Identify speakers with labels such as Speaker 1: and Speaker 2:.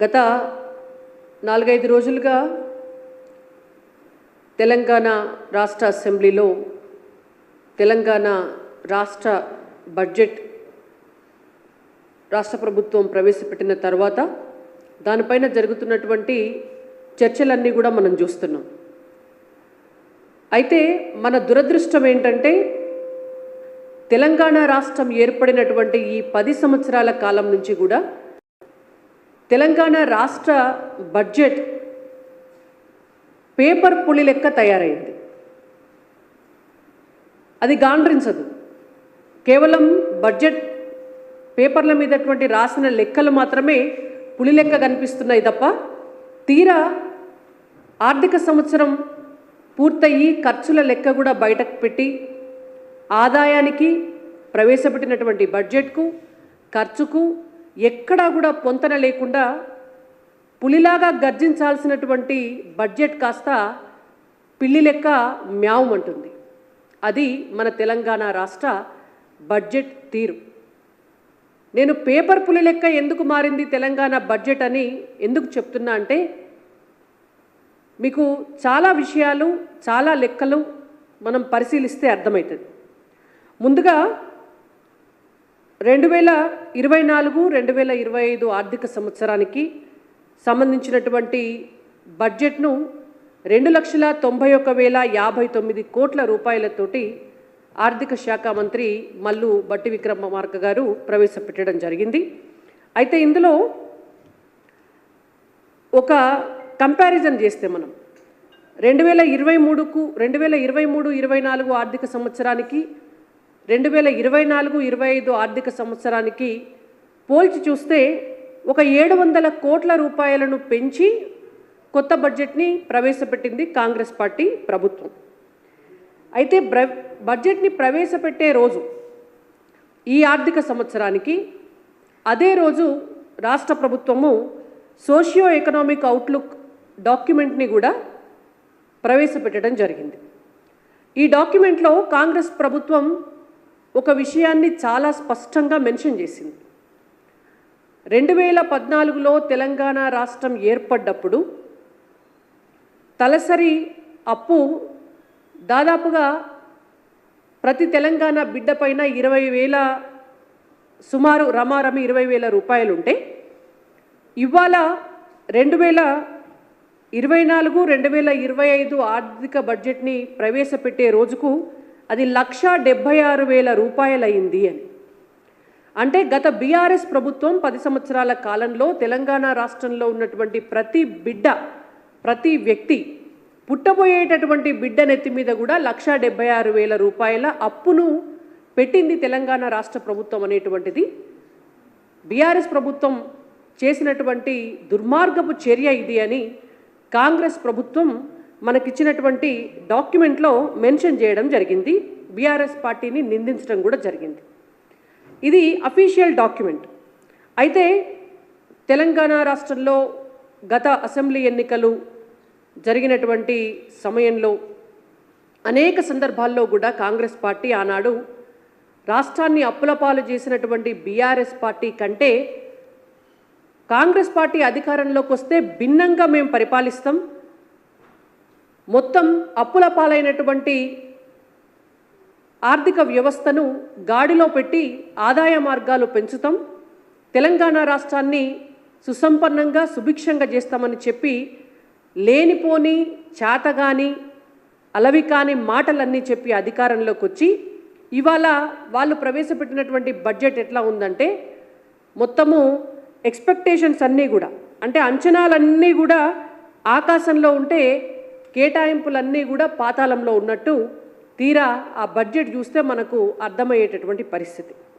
Speaker 1: గత నాలుగైదు రోజులుగా తెలంగాణ రాష్ట్ర అసెంబ్లీలో తెలంగాణ రాష్ట్ర బడ్జెట్ రాష్ట్ర ప్రభుత్వం ప్రవేశపెట్టిన తర్వాత దానిపైన జరుగుతున్నటువంటి చర్చలన్నీ కూడా మనం చూస్తున్నాం. అయితే మన దురదృష్టం ఏంటంటే తెలంగాణ రాష్ట్రం ఏర్పడినటువంటి ఈ పది సంవత్సరాల కాలం నుంచి కూడా తెలంగాణ రాష్ట్ర బడ్జెట్ పేపర్ పులి లెక్క తయారైంది. అది గాండ్రించదు. కేవలం బడ్జెట్ పేపర్ల మీదటువంటి రాసిన లెక్కలు మాత్రమే పులి లెక్క కనిపిస్తున్నాయి తప్ప తీరా ఆర్థిక సంవత్సరం పూర్తయి ఖర్చుల లెక్క కూడా బయటకు పెట్టి ఆదాయానికి ప్రవేశపెట్టినటువంటి బడ్జెట్కు ఖర్చుకు ఎక్కడా కూడా పొంతన లేకుండా పులిలాగా గర్జించాల్సినటువంటి బడ్జెట్ కాస్త పిల్లి లెక్క మ్యావమంటుంది. అది మన తెలంగాణ రాష్ట్ర బడ్జెట్ తీరు. నేను పేపర్ పులి లెక్క ఎందుకు మారింది తెలంగాణ బడ్జెట్ అని ఎందుకు చెప్తున్నా అంటే మీకు చాలా విషయాలు చాలా లెక్కలు మనం పరిశీలిస్తే అర్థమవుతుంది. ముందుగా రెండు వేల ఇరవై నాలుగు రెండు వేల ఇరవై ఐదు ఆర్థిక సంవత్సరానికి సంబంధించినటువంటి బడ్జెట్ను రెండు లక్షల తొంభై ఒక్క వేల యాభై తొమ్మిది కోట్ల రూపాయలతోటి ఆర్థిక శాఖ మంత్రి మల్లు బట్టి విక్రమార్క గారు ప్రవేశపెట్టడం జరిగింది. అయితే ఇందులో ఒక కంపారిజన్ చేస్తే మనం. రెండు వేల ఇరవై మూడుకు రెండు వేల ఇరవై మూడు ఇరవై నాలుగు ఆర్థిక సంవత్సరానికి రెండు వేల ఇరవై నాలుగు ఇరవై ఐదు ఆర్థిక సంవత్సరానికి పోల్చి చూస్తే ఒక ఏడు వందల కోట్ల రూపాయలను పెంచి కొత్త బడ్జెట్ని ప్రవేశపెట్టింది కాంగ్రెస్ పార్టీ ప్రభుత్వం. అయితే ప్ర బడ్జెట్ని ప్రవేశపెట్టే రోజు ఈ ఆర్థిక సంవత్సరానికి అదే రోజు రాష్ట్ర ప్రభుత్వము సోషియో ఎకనామిక్ అవుట్లుక్ డాక్యుమెంట్ని కూడా ప్రవేశపెట్టడం జరిగింది. ఈ డాక్యుమెంట్లో కాంగ్రెస్ ప్రభుత్వం ఒక విషయాన్ని చాలా స్పష్టంగా మెన్షన్ చేసింది. రెండు వేల పద్నాలుగులో తెలంగాణ రాష్ట్రం ఏర్పడ్డప్పుడు తలసరి అప్పు దాదాపుగా ప్రతి తెలంగాణ బిడ్డ పైన ఇరవై వేల సుమారు రమారమి ఇరవై వేల రూపాయలుంటే ఇవాళ రెండు వేల ఇరవై నాలుగు రెండు వేల ఇరవై ఐదు ఆర్థిక బడ్జెట్ని ప్రవేశపెట్టే రోజుకు అది లక్ష డెబ్భై ఆరు వేల రూపాయలైంది అని. అంటే గత బీఆర్ఎస్ ప్రభుత్వం పది సంవత్సరాల కాలంలో తెలంగాణ రాష్ట్రంలో ఉన్నటువంటి ప్రతి బిడ్డ ప్రతి వ్యక్తి పుట్టబోయేటటువంటి బిడ్డ నెత్తి మీద కూడా లక్ష డెబ్బై ఆరు వేల రూపాయల అప్పును పెట్టింది తెలంగాణ రాష్ట్ర ప్రభుత్వం అనేటువంటిది. బీఆర్ఎస్ ప్రభుత్వం చేసినటువంటి దుర్మార్గపు చర్య ఇది అని కాంగ్రెస్ ప్రభుత్వం మనకిచ్చినటువంటి డాక్యుమెంట్లో మెన్షన్ చేయడం జరిగింది. బీఆర్ఎస్ పార్టీని నిందించడం కూడా జరిగింది. ఇది అఫీషియల్ డాక్యుమెంట్. అయితే తెలంగాణ రాష్ట్రంలో గత అసెంబ్లీ ఎన్నికలు జరిగినటువంటి సమయంలో అనేక సందర్భాల్లో కూడా కాంగ్రెస్ పార్టీ ఆనాడు రాష్ట్రాన్ని అప్పులపాలు చేసినటువంటి బీఆర్ఎస్ పార్టీ కంటే కాంగ్రెస్ పార్టీ అధికారంలోకి వస్తే భిన్నంగా మేము పరిపాలిస్తాం. మొత్తం అప్పుల పాలైనటువంటి ఆర్థిక వ్యవస్థను గాడిలో పెట్టి ఆదాయ మార్గాలు పెంచుతాం. తెలంగాణ రాష్ట్రాన్ని సుసంపన్నంగా సుభిక్షంగా చేస్తామని చెప్పి లేనిపోని చేతగాని అలవి కాని మాటలన్నీ చెప్పి అధికారంలోకి వచ్చి ఇవాళ వాళ్ళు ప్రవేశపెట్టినటువంటి బడ్జెట్ ఎట్లా ఉందంటే మొత్తము ఎక్స్పెక్టేషన్స్ అన్నీ కూడా అంటే అంచనాలన్నీ కూడా ఆకాశంలో ఉంటే కేటాయింపులన్నీ కూడా పాతాళంలో ఉన్నట్టు తీరా ఆ బడ్జెట్ చూస్తే మనకు అర్థమయ్యేటటువంటి పరిస్థితి.